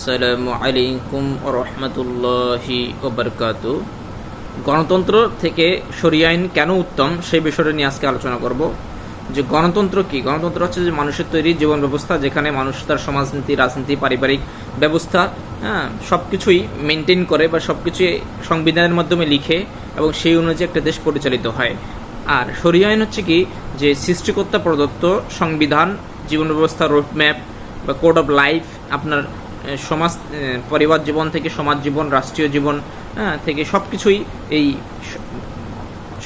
আসসালামু আলাইকুম রহমতুল্লাহি ওবরকাত। গণতন্ত্র থেকে সরিয়ে আইন কেন উত্তম সেই বিষয়টা নিয়ে আজকে আলোচনা করব। যে গণতন্ত্র কি? গণতন্ত্র হচ্ছে যে মানুষের তৈরি জীবন ব্যবস্থা, যেখানে মানুষ তার সমাজনীতি, রাজনীতি, পারিবারিক ব্যবস্থা হ্যাঁ সব কিছুই মেনটেন করে বা সব কিছুই সংবিধানের মাধ্যমে লিখে এবং সেই অনুযায়ী একটা দেশ পরিচালিত হয়। আর সরিয়ে আইন হচ্ছে কি? যে সৃষ্টিকর্তা প্রদত্ত সংবিধান, জীবন ব্যবস্থা রোডম্যাপ বা কোড অফ লাইফ আপনার সমাজ পরিবার জীবন থেকে সমাজ জীবন রাষ্ট্রীয় জীবন হ্যাঁ, থেকে সব কিছুই এই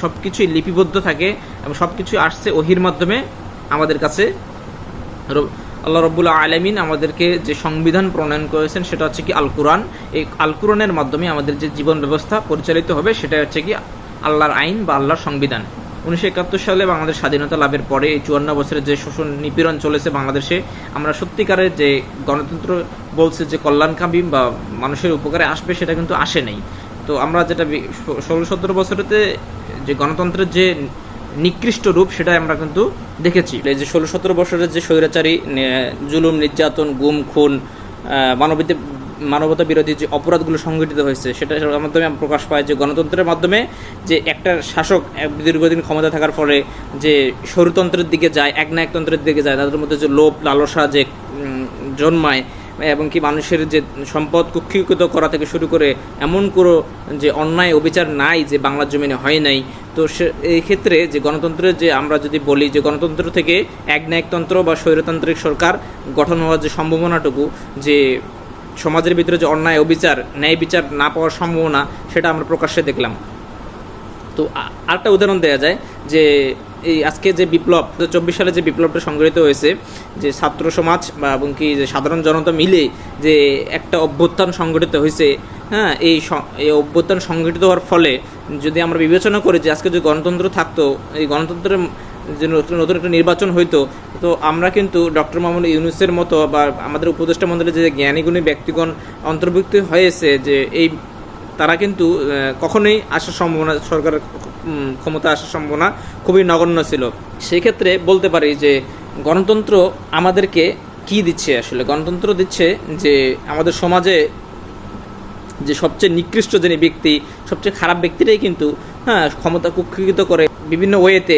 সব কিছুই লিপিবদ্ধ থাকে এবং সব কিছুই আসছে ওহির মাধ্যমে আমাদের কাছে। আল্লাহ রব্বুল আলমিন আমাদেরকে যে সংবিধান প্রণয়ন করেছেন সেটা হচ্ছে কি আল কোরআন এই আল কোরআনের মাধ্যমে আমাদের যে জীবন ব্যবস্থা পরিচালিত হবে সেটা হচ্ছে কি আল্লাহর আইন বা আল্লাহর সংবিধান। উনিশশো একাত্তর সালে বাংলাদেশ স্বাধীনতা লাভের পরে এই চুয়ান্ন বছরের যে শোষণ নিপীড়ন চলেছে বাংলাদেশে আমরা সত্যিকারের যে গণতন্ত্র বলছে যে কল্যাণকামী বা মানুষের উপকারে আসবে সেটা কিন্তু আসে নাই। তো আমরা যেটা ষোলো সতেরো বছরেতে যে গণতন্ত্রের যে নিকৃষ্ট রূপ সেটা আমরা কিন্তু দেখেছি। এই যে ষোলো সতেরো বছরের যে স্বৈরাচারী জুলুম নির্যাতন গুম খুন আহ, মানবতা বিরোধী যে অপরাধগুলো সংঘটিত হয়েছে, সেটার মাধ্যমে প্রকাশ পায় যে গণতন্ত্রের মাধ্যমে যে একটা শাসক দীর্ঘদিন ক্ষমতা থাকার ফলে যে স্বরতন্ত্রের দিকে যায়, এক একনায়কতন্ত্রের দিকে যায়, তাদের মধ্যে যে লোভ, লালসা যে জন্মায় এবং কি মানুষের যে সম্পদ কুক্ষিকৃত করা থেকে শুরু করে এমন কোনো যে অন্যায় অবিচার নাই যে বাংলার জমিনে হয় নাই, তো সে, এই ক্ষেত্রে যে গণতন্ত্রের যে আমরা যদি বলি যে গণতন্ত্র থেকে এক একনায়কতন্ত্র বা স্বৈরতান্ত্রিক সরকার গঠন হওয়ার যে সম্ভাবনাটুকু যে সমাজের ভিতরে যে অন্যায়, অবিচার, ন্যায় বিচার না পাওয়ার সম্ভাবনা, সেটা আমরা প্রকাশ্যে দেখলাম। তো আরেকটা উদাহরণ দেওয়া যায় যে এই আজকে যে বিপ্লব দু চব্বিশ সালে যে বিপ্লবটা সংগঠিত হয়েছে, যে ছাত্র সমাজ বা এবং কি যে সাধারণ জনতা মিলে যে একটা অভ্যুত্থান সংগঠিত হয়েছে হ্যাঁ এই এই অভ্যুত্থান সংগঠিত হওয়ার ফলে যদি আমরা বিবেচনা করি যে আজকে যে গণতন্ত্র থাকতো, এই গণতন্ত্রের যে নতুন নতুন একটা নির্বাচন হইতো, তো আমরা কিন্তু ডক্টর মোহাম্মদ ইউনুসের মতো বা আমাদের উপদেষ্টা মন্ডলের যে জ্ঞানীগুণী ব্যক্তিগণ অন্তর্ভুক্ত হয়েছে যে এই, তারা কিন্তু কখনোই আসার সম্ভাবনা, সরকারের ক্ষমতা আসার সম্ভাবনা খুবই নগণ্য ছিল। সেই ক্ষেত্রে বলতে পারি যে গণতন্ত্র আমাদেরকে কি দিচ্ছে আসলে? গণতন্ত্র দিচ্ছে যে আমাদের সমাজে যে সবচেয়ে নিকৃষ্ট যিনি ব্যক্তি, সবচেয়ে খারাপ ব্যক্তিটাই কিন্তু হ্যাঁ ক্ষমতা কুক্ষিত করে বিভিন্ন ওয়েতে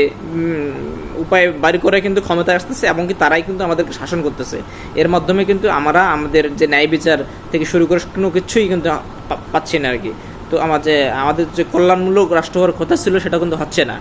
উপায় বাড়ি করে কিন্তু ক্ষমতায় আসতেছে এবং কি তারাই কিন্তু আমাদেরকে শাসন করতেছে। এর মাধ্যমে কিন্তু আমরা আমাদের যে ন্যায় বিচার থেকে শুরু করে কোনো কিছুই কিন্তু পাচ্ছি না আর কি। তো আমার যে, আমাদের যে কল্যাণমূলক রাষ্ট্র হওয়ার কথা ছিল সেটা কিন্তু হচ্ছে না।